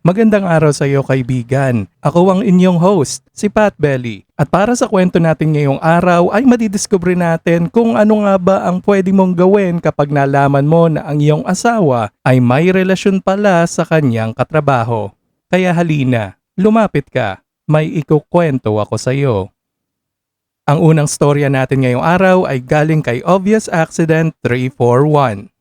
Magandang araw sa iyo kaibigan. Ako ang inyong host, si Pat Belly. At para sa kwento natin ngayong araw ay madidiscover natin kung ano nga ba ang pwede mong gawin kapag nalaman mo na ang iyong asawa ay may relasyon pala sa kanyang katrabaho. Kaya halina, lumapit ka. May ikukwento ako sa iyo. Ang unang storya natin ngayong araw ay galing kay Obvious Accident 341.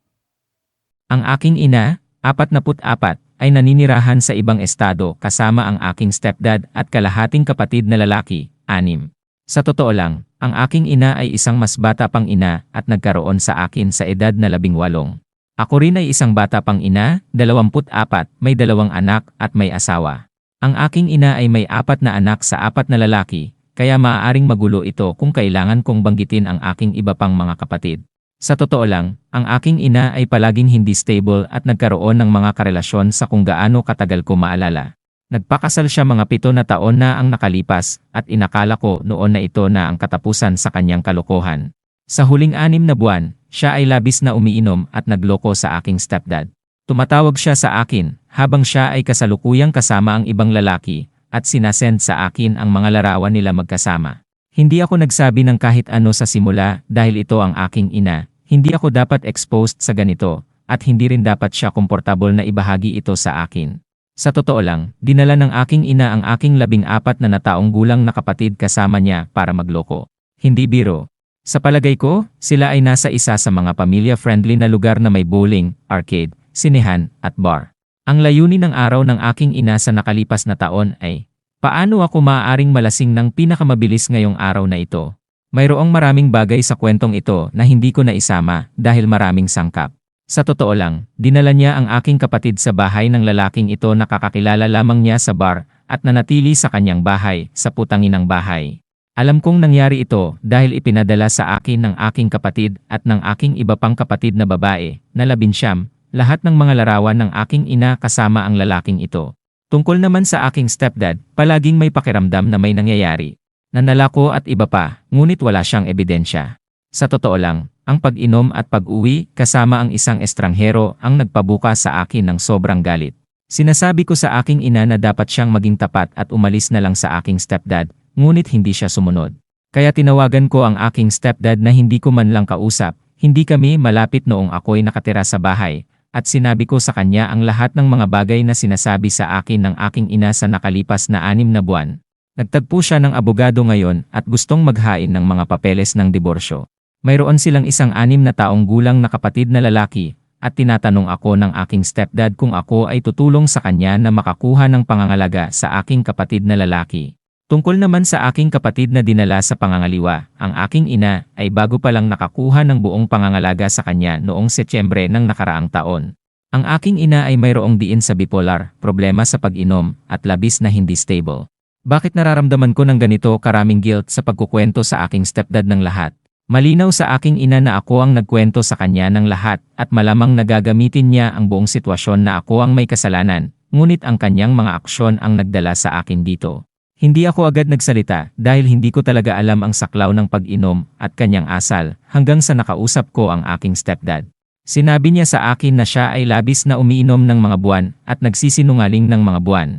Ang aking ina, 44, ay naninirahan sa ibang estado kasama ang aking stepdad at kalahating kapatid na lalaki, anim. Sa totoo lang, ang aking ina ay isang mas bata pang ina at nagkaroon sa akin sa edad na labing walong. Ako rin ay isang bata pang ina, 24, may dalawang anak at may asawa. Ang aking ina ay may apat na anak sa apat na lalaki, kaya maaaring magulo ito kung kailangan kong banggitin ang aking iba pang mga kapatid. Sa totoo lang, ang aking ina ay palaging hindi stable at nagkaroon ng mga karelasyon sa kung gaano katagal ko maalala. Nagpakasal siya mga pito na taon na ang nakalipas at inakala ko noon na ito na ang katapusan sa kanyang kalokohan. Sa huling anim na buwan, siya ay labis na umiinom at nagloko sa aking stepdad. Tumatawag siya sa akin habang siya ay kasalukuyang kasama ang ibang lalaki at sinasend sa akin ang mga larawan nila magkasama. Hindi ako nagsabi ng kahit ano sa simula dahil ito ang aking ina. Hindi ako dapat exposed sa ganito at hindi rin dapat siya komportable na ibahagi ito sa akin. Sa totoo lang, dinala ng aking ina ang aking labing apat na nataong gulang na kapatid kasama niya para magloko. Hindi biro. Sa palagay ko, sila ay nasa isa sa mga pamilya-friendly na lugar na may bowling, arcade, sinehan, at bar. Ang layunin ng araw ng aking ina sa nakalipas na taon ay, paano ako maaaring malasing ng pinakamabilis ngayong araw na ito? Mayroong maraming bagay sa kwentong ito na hindi ko naisama dahil maraming sangkap. Sa totoo lang, dinala niya ang aking kapatid sa bahay ng lalaking ito na kakakilala lamang niya sa bar at nanatili sa kanyang bahay, sa putanginang bahay. Alam kong nangyari ito dahil ipinadala sa akin ng aking kapatid at ng aking iba pang kapatid na babae, na labinsyam, lahat ng mga larawan ng aking ina kasama ang lalaking ito. Tungkol naman sa aking stepdad, palaging may pakiramdam na may nangyayari. Nanalako at iba pa, ngunit wala siyang ebidensya. Sa totoo lang, ang pag-inom at pag-uwi kasama ang isang estranghero ang nagpabuka sa akin ng sobrang galit. Sinasabi ko sa aking ina na dapat siyang maging tapat at umalis na lang sa aking stepdad, ngunit hindi siya sumunod. Kaya tinawagan ko ang aking stepdad na hindi ko man lang kausap, hindi kami malapit noong ako'y nakatira sa bahay, at sinabi ko sa kanya ang lahat ng mga bagay na sinasabi sa akin ng aking ina sa nakalipas na anim na buwan. Nagtagpo siya ng abogado ngayon at gustong maghain ng mga papeles ng diborsyo. Mayroon silang isang anim na taong gulang na kapatid na lalaki at tinatanong ako ng aking stepdad kung ako ay tutulong sa kanya na makakuha ng pangangalaga sa aking kapatid na lalaki. Tungkol naman sa aking kapatid na dinala sa pangangaliwa, ang aking ina ay bago pa lang nakakuha ng buong pangangalaga sa kanya noong Setyembre ng nakaraang taon. Ang aking ina ay mayroong diin sa bipolar, problema sa pag-inom, at labis na hindi stable. Bakit nararamdaman ko ng ganito karaming guilt sa pagkukwento sa aking stepdad ng lahat? Malinaw sa aking ina na ako ang nagkwento sa kanya ng lahat at malamang nagagamitin niya ang buong sitwasyon na ako ang may kasalanan, ngunit ang kanyang mga aksyon ang nagdala sa akin dito. Hindi ako agad nagsalita dahil hindi ko talaga alam ang saklaw ng pag-inom at kanyang asal hanggang sa nakausap ko ang aking stepdad. Sinabi niya sa akin na siya ay labis na umiinom ng mga buwan at nagsisinungaling ng mga buwan.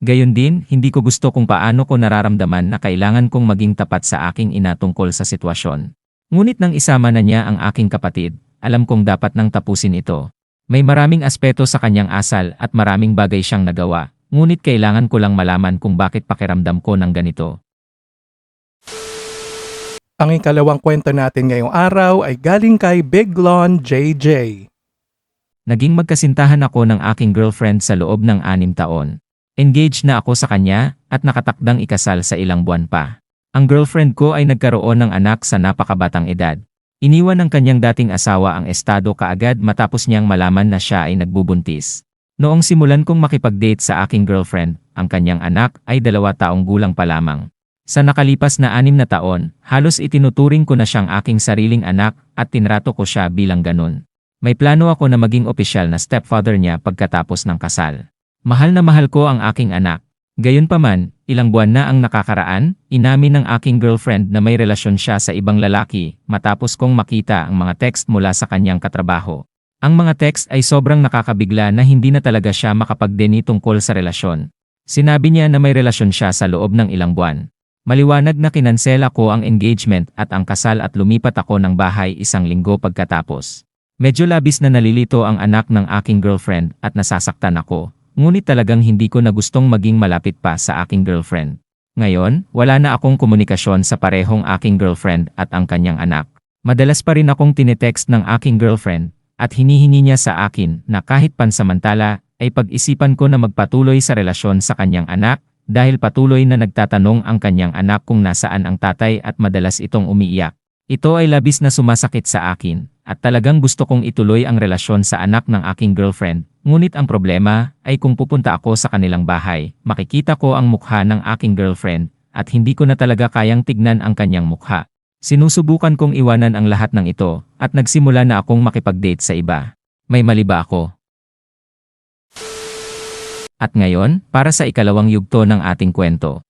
Gayon din, hindi ko gusto kung paano ko nararamdaman na kailangan kong maging tapat sa aking ina sa sitwasyon. Ngunit nang isama na niya ang aking kapatid, alam kong dapat nang tapusin ito. May maraming aspeto sa kanyang asal at maraming bagay siyang nagawa, ngunit kailangan ko lang malaman kung bakit pakiramdam ko ng ganito. Ang ikalawang kwento natin ngayong araw ay galing kay Big Lon JJ. Naging magkasintahan ako ng aking girlfriend sa loob ng anim taon. Engaged na ako sa kanya at nakatakdang ikasal sa ilang buwan pa. Ang girlfriend ko ay nagkaroon ng anak sa napakabatang edad. Iniwan ng kanyang dating asawa ang estado kaagad matapos niyang malaman na siya ay nagbubuntis. Noong simulan kong makipag-date sa aking girlfriend, ang kanyang anak ay dalawa taong gulang pa lamang. Sa nakalipas na anim na taon, halos itinuturing ko na siyang aking sariling anak at tinrato ko siya bilang ganun. May plano ako na maging opisyal na stepfather niya pagkatapos ng kasal. Mahal na mahal ko ang aking anak. Gayunpaman, ilang buwan na ang nakakaraan, inamin ng aking girlfriend na may relasyon siya sa ibang lalaki matapos kong makita ang mga text mula sa kanyang katrabaho. Ang mga text ay sobrang nakakabigla na hindi na talaga siya makapagdeni tungkol sa relasyon. Sinabi niya na may relasyon siya sa loob ng ilang buwan. Maliwanag na kinansela ko ang engagement at ang kasal at lumipat ako ng bahay isang linggo pagkatapos. Medyo labis na nalilito ang anak ng aking girlfriend at nasasaktan ako, ngunit talagang hindi ko na gustong maging malapit pa sa aking girlfriend. Ngayon, wala na akong komunikasyon sa parehong aking girlfriend at ang kanyang anak. Madalas pa rin akong tinetext ng aking girlfriend at hinihingi niya sa akin na kahit pansamantala ay pag-isipan ko na magpatuloy sa relasyon sa kanyang anak dahil patuloy na nagtatanong ang kanyang anak kung nasaan ang tatay at madalas itong umiiyak. Ito ay labis na sumasakit sa akin at talagang gusto kong ituloy ang relasyon sa anak ng aking girlfriend. Ngunit ang problema ay kung pupunta ako sa kanilang bahay, makikita ko ang mukha ng aking girlfriend at hindi ko na talaga kayang tignan ang kanyang mukha. Sinusubukan kong iwanan ang lahat ng ito at nagsimula na akong makipag-date sa iba. May mali ba ako? At ngayon, para sa ikalawang yugto ng ating kwento.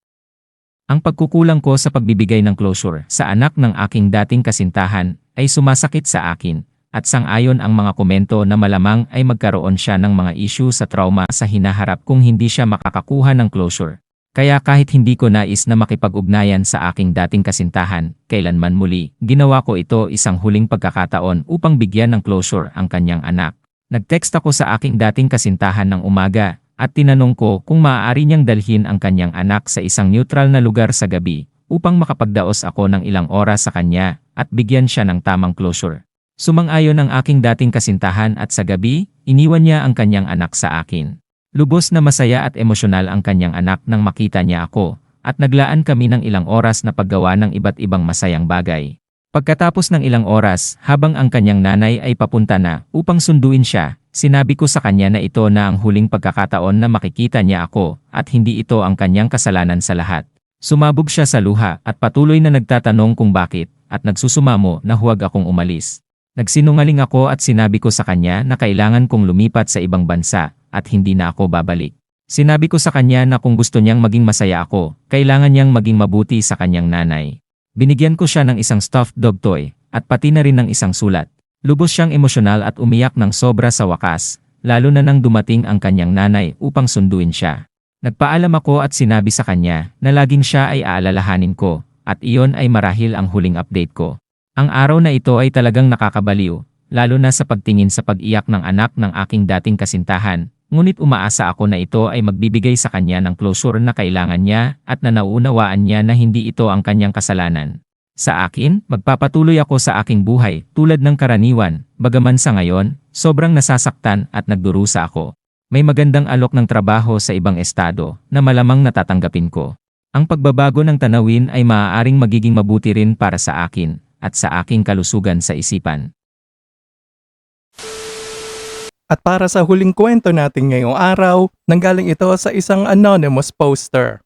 Ang pagkukulang ko sa pagbibigay ng closure sa anak ng aking dating kasintahan ay sumasakit sa akin at sang-ayon ang mga komento na malamang ay magkaroon siya ng mga issue sa trauma sa hinaharap kung hindi siya makakakuha ng closure. Kaya kahit hindi ko nais na makipag-ugnayan sa aking dating kasintahan, kailanman muli, ginawa ko ito isang huling pagkakataon upang bigyan ng closure ang kanyang anak. Nag-text ako sa aking dating kasintahan ng umaga at tinanong ko kung maaari niyang dalhin ang kanyang anak sa isang neutral na lugar sa gabi upang makapagdaos ako ng ilang oras sa kanya at bigyan siya ng tamang closure. Sumang-ayon ang aking dating kasintahan at sa gabi, iniwan niya ang kanyang anak sa akin. Lubos na masaya at emosyonal ang kanyang anak nang makita niya ako, at naglaan kami ng ilang oras na paggawa ng iba't ibang masayang bagay. Pagkatapos ng ilang oras, habang ang kanyang nanay ay papunta na upang sunduin siya, sinabi ko sa kanya na ito na ang huling pagkakataon na makikita niya ako at hindi ito ang kanyang kasalanan sa lahat. Sumabog siya sa luha at patuloy na nagtatanong kung bakit at nagsusumamo na huwag akong umalis. Nagsinungaling ako at sinabi ko sa kanya na kailangan kong lumipat sa ibang bansa at hindi na ako babalik. Sinabi ko sa kanya na kung gusto niyang maging masaya ako, kailangan niyang maging mabuti sa kanyang nanay. Binigyan ko siya ng isang stuffed dog toy at pati na rin ng isang sulat. Lubos siyang emosyonal at umiyak ng sobra sa wakas, lalo na nang dumating ang kanyang nanay upang sunduin siya. Nagpaalam ako at sinabi sa kanya na laging siya ay aalalahanin ko at iyon ay marahil ang huling update ko. Ang araw na ito ay talagang nakakabaliw, lalo na sa pagtingin sa pag-iyak ng anak ng aking dating kasintahan, ngunit umaasa ako na ito ay magbibigay sa kanya ng closure na kailangan niya at na nauunawaan niya na hindi ito ang kanyang kasalanan. Sa akin, magpapatuloy ako sa aking buhay tulad ng karaniwan, bagaman sa ngayon, sobrang nasasaktan at nagdurusa ako. May magandang alok ng trabaho sa ibang estado na malamang natatanggapin ko. Ang pagbabago ng tanawin ay maaaring magiging mabuti rin para sa akin at sa aking kalusugan sa isipan. At para sa huling kwento natin ngayong araw, nanggaling ito sa isang anonymous poster.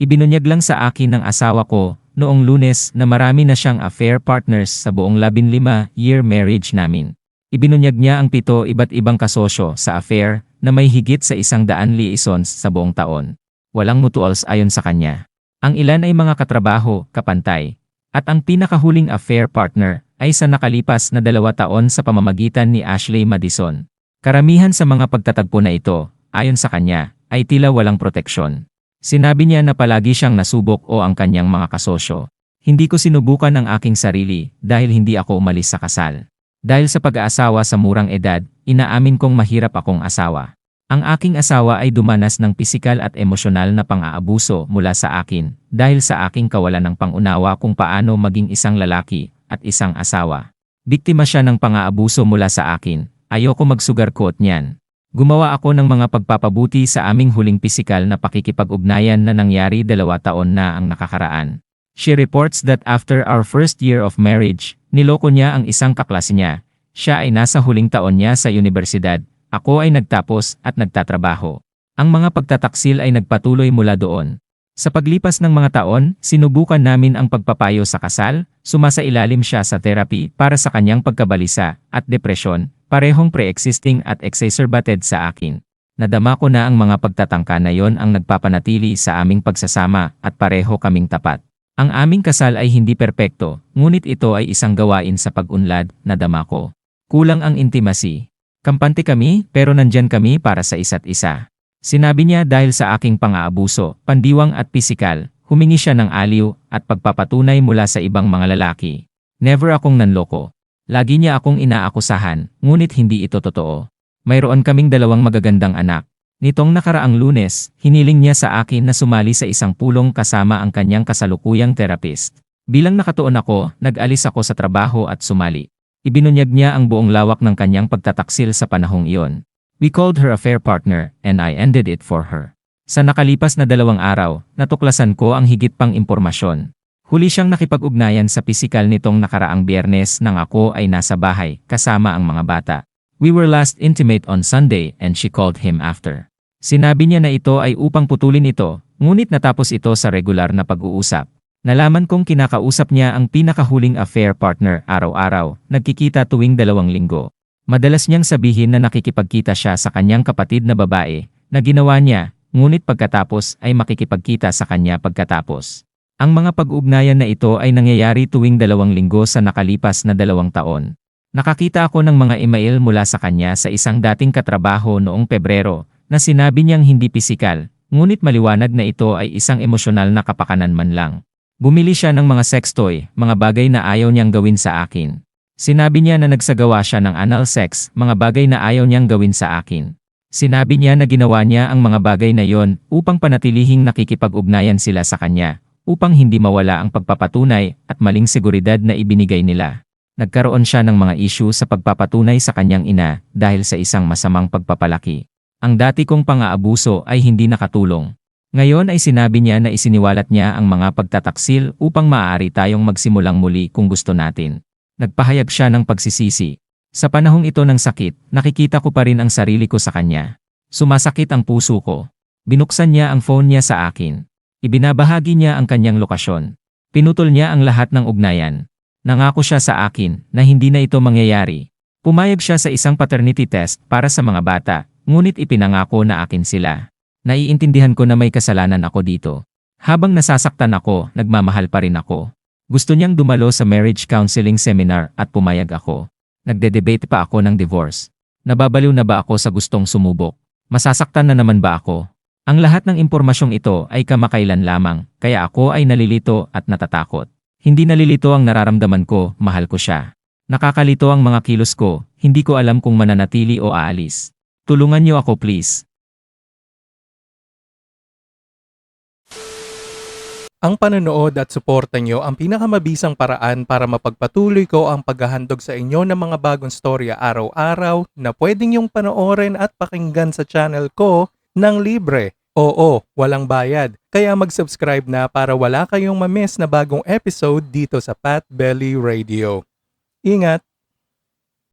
Ibinunyag lang sa akin ng asawa ko noong lunes na marami na siyang affair partners sa buong 15-year marriage namin. Ibinunyag niya ang pito iba't ibang kasosyo sa affair na may higit sa isang daan liaisons sa buong taon. Walang mutuals ayon sa kanya. Ang ilan ay mga katrabaho, kapantay, at ang pinakahuling affair partner ay sa nakalipas na dalawa taon sa pamamagitan ni Ashley Madison. Karamihan sa mga pagtatagpo na ito, ayon sa kanya, ay tila walang proteksyon. Sinabi niya na palagi siyang nasubok o ang kanyang mga kasosyo. Hindi ko sinubukan ang aking sarili dahil hindi ako umalis sa kasal. Dahil sa pag-aasawa sa murang edad, inaamin kong mahirap akong asawa. Ang aking asawa ay dumanas ng pisikal at emosyonal na pang-aabuso mula sa akin dahil sa aking kawalan ng pangunawa kung paano maging isang lalaki at isang asawa. Biktima siya ng pang-aabuso mula sa akin. Ayoko magsugarcoat niyan. Gumawa ako ng mga pagpapabuti sa aming huling pisikal na pakikipag-ugnayan na nangyari dalawa taon na ang nakakaraan. She reports that after our first year of marriage, niloko niya ang isang kaklase niya. Siya ay nasa huling taon niya sa universidad, ako ay nagtapos at nagtatrabaho. Ang mga pagtataksil ay nagpatuloy mula doon. Sa paglipas ng mga taon, sinubukan namin ang pagpapayo sa kasal, sumasailalim siya sa therapy para sa kanyang pagkabalisa at depresyon, parehong pre-existing at exacerbated sa akin. Nadama ko na ang mga pagtatangka na yon ang nagpapanatili sa aming pagsasama at pareho kaming tapat. Ang aming kasal ay hindi perpekto, ngunit ito ay isang gawain sa pag-unlad na dama ko. Kulang ang intimacy. Kampante kami pero nandyan kami para sa isa't isa. Sinabi niya dahil sa aking pang-aabuso, pandiwang at pisikal, humingi siya ng aliw at pagpapatunay mula sa ibang mga lalaki. Never akong nanloko. Lagi niya akong inaakusahan, ngunit hindi ito totoo. Mayroon kaming dalawang magagandang anak. Nitong nakaraang lunes, hiniling niya sa akin na sumali sa isang pulong kasama ang kanyang kasalukuyang therapist. Bilang nakatuon ako, nag-alis ako sa trabaho at sumali. Ibinunyag niya ang buong lawak ng kanyang pagtataksil sa panahong iyon. We called her a fair partner, and I ended it for her. Sa nakalipas na dalawang araw, natuklasan ko ang higit pang impormasyon. Huli siyang nakipag-ugnayan sa pisikal nitong nakaraang biyernes nang ako ay nasa bahay, kasama ang mga bata. We were last intimate on Sunday and she called him after. Sinabi niya na ito ay upang putulin ito, ngunit natapos ito sa regular na pag-uusap. Nalaman kong kinakausap niya ang pinakahuling affair partner araw-araw, nagkikita tuwing dalawang linggo. Madalas niyang sabihin na nakikipagkita siya sa kanyang kapatid na babae, na ginawa niya, ngunit pagkatapos ay makikipagkita sa kanya pagkatapos. Ang mga pag-ugnayan na ito ay nangyayari tuwing dalawang linggo sa nakalipas na dalawang taon. Nakakita ako ng mga email mula sa kanya sa isang dating katrabaho noong Pebrero na sinabi niyang hindi pisikal, ngunit maliwanag na ito ay isang emosyonal na kapakanan man lang. Bumili siya ng mga sex toy, mga bagay na ayaw niyang gawin sa akin. Sinabi niya na nagsagawa siya ng anal sex, mga bagay na ayaw niyang gawin sa akin. Sinabi niya na ginawa niya ang mga bagay na yon upang panatilihing nakikipag-ugnayan sila sa kanya, upang hindi mawala ang pagpapatunay at maling seguridad na ibinigay nila. Nagkaroon siya ng mga issue sa pagpapatunay sa kanyang ina dahil sa isang masamang pagpapalaki. Ang dati kong pang-aabuso ay hindi nakatulong. Ngayon ay sinabi niya na isiniwalat niya ang mga pagtataksil upang maaari tayong magsimulang muli kung gusto natin. Nagpahayag siya ng pagsisisi. Sa panahong ito ng sakit, nakikita ko pa rin ang sarili ko sa kanya. Sumasakit ang puso ko. Binuksan niya ang phone niya sa akin. Ibinabahagi niya ang kanyang lokasyon. Pinutol niya ang lahat ng ugnayan. Nangako siya sa akin na hindi na ito mangyayari. Pumayag siya sa isang paternity test para sa mga bata, ngunit ipinangako na akin sila. Naiintindihan ko na may kasalanan ako dito. Habang nasasaktan ako, nagmamahal pa rin ako. Gusto niyang dumalo sa marriage counseling seminar at pumayag ako. Nagde-debate pa ako ng divorce. Nababaliw na ba ako sa gustong sumubok? Masasaktan na naman ba ako? Ang lahat ng impormasyong ito ay kamakailan lamang, kaya ako ay nalilito at natatakot. Hindi nalilito ang nararamdaman ko, mahal ko siya. Nakakalito ang mga kilos ko, hindi ko alam kung mananatili o aalis. Tulungan niyo ako please. Ang panonood at suporta nyo ang pinakamabisang paraan para mapagpatuloy ko ang paghahandog sa inyo ng mga bagong storya araw-araw na pwedeng yung panoorin at pakinggan sa channel ko ng libre. Oo, walang bayad. Kaya mag-subscribe na para wala kayong mamiss na bagong episode dito sa Pat Belly Radio. Ingat!